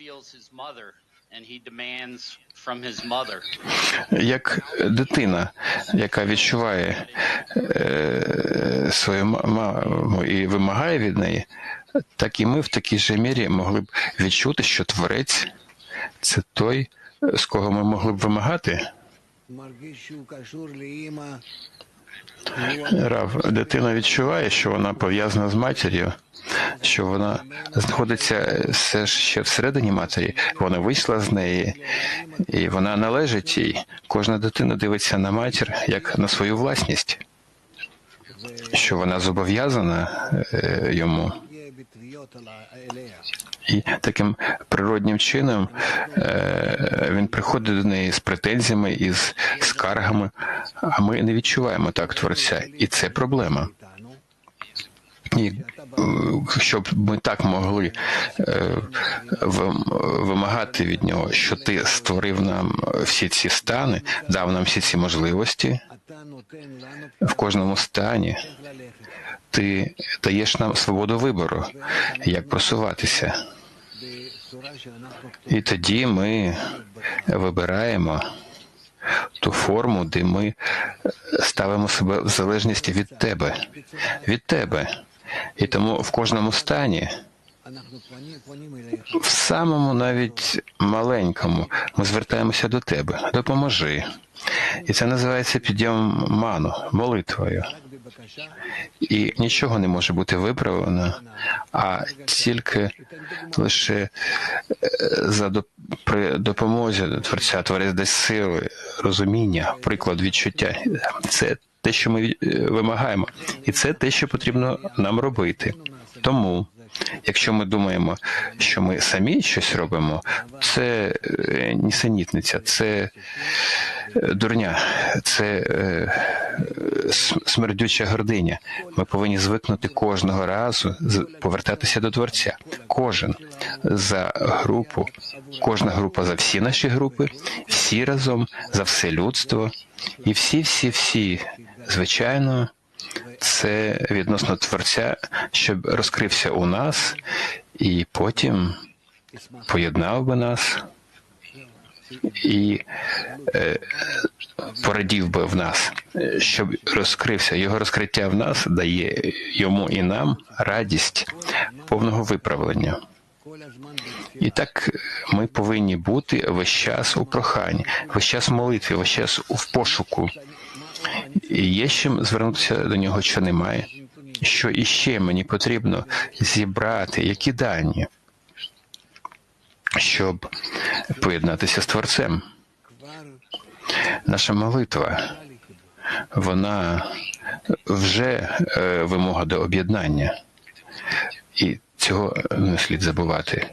feels his mother, як дитина, яка відчуває е, свою маму і вимагає від неї, так і ми в такій же мірі могли б відчути, що творець це той, з кого ми могли б вимагати. Рав, дитина відчуває, що вона пов'язана з матір'ю, що вона знаходиться е, все ще всередині матері, вона вийшла з неї, і вона належить їй. Кожна дитина дивиться на матір як на свою власність, що вона зобов'язана е, йому. І таким природнім чином е, він приходить до неї з претензіями із скаргами, а ми не відчуваємо так творця, і це проблема. І е, щоб ми так могли е, вимагати від нього, що ти створив нам всі ці стани, дав нам всі ці можливості, в кожному стані ти даєш нам свободу вибору, як просуватися. І тоді ми вибираємо ту форму, де ми ставимо себе в залежність від тебе, від тебе. І тому в кожному стані в самому навіть маленькому ми звертаємося до тебе, допоможи. І це називається підйом ману, молитвою. І нічого не може бути виправлено, а тільки лише е, за доп... при допомозі творця Творець дасть сили, розуміння, приклад відчуття. Це те, що ми е, вимагаємо, і це те, що потрібно нам робити. Тому якщо ми думаємо, що ми самі щось робимо, це е, нісенітниця, це е, дурня, це е, смердюча гординя. Ми повинні звикнути кожного разу повертатися до Творця. Кожен за групу, кожна група за всі наші групи, всі разом за все людство, і всі, всі, всі, звичайно, це відносно Творця, щоб розкрився у нас і потім поєднав би нас і е, порадів би в нас, щоб розкрився. Його розкриття в нас дає йому і нам радість повного виправлення. І так ми повинні бути весь час у проханні, весь час молитві, весь час в пошуку. І є чим звернутися до нього, що немає. Що іще мені потрібно зібрати, які дані, щоб поєднатися з Творцем. Наша молитва, вона вже е, вимога до об'єднання, і цього е, не слід забувати.